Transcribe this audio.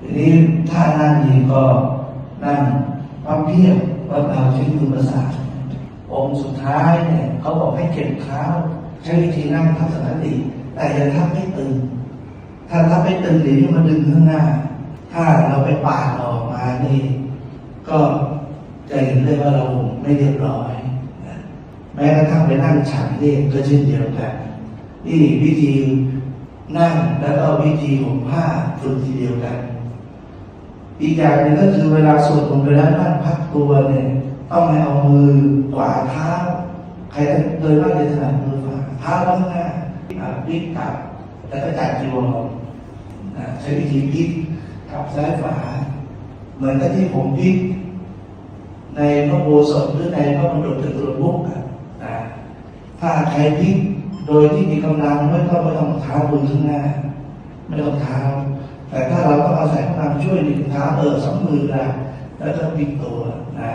ทีนี้ถ้านั่งดีก็นั่งพับเพียบวัดเอาใช้มือประสานองค์สุดท้ายเนี่ยเขาบอกให้เก็บเท้าใช้วิธีนั่งทับสังกติแต่อย่าทับให้ตึง ถ้าทับให้ตึงเดี๋ยวมันดึงข้างหน้า ถ้าเราไปปาดออกมานี่ก็จะเห็นเลยว่าเราไม่เรียบร้อย แม้กระทั่งไปนั่งฉันนี่ก็เช่นเดียวกันนี่วิธีนั่งแล้วก็วิธีห่มผ้าฝึกทีเดียวกัน อีกอย่างหนึ่งก็คือเวลาสวดมนต์ไปแล้วนั่งพักตัวเนี่ยต้องให้เอามือขวาเท้าใครโดยมาจะถนัดมือขวาเท้าข้างหน้าพลิกกลับแล้วก็จัดจีวรใช้วิธีพลิกกลับซ้ายขวาเหมือนกับที่ผมพลิกในพระโบสถหรือในพระมณฑลจตุรมุกนะถ้าใครพลิกโดยที่มีกำลังไม่ต้องไม่ต้องเท้าบนข้างหน้า ไม่ต้องเท้า แต่ถ้าเราต้องอาศัยพลังช่วย หนึ่งเท้าเออสองมือนะแล้วก็พลิกตัวนะ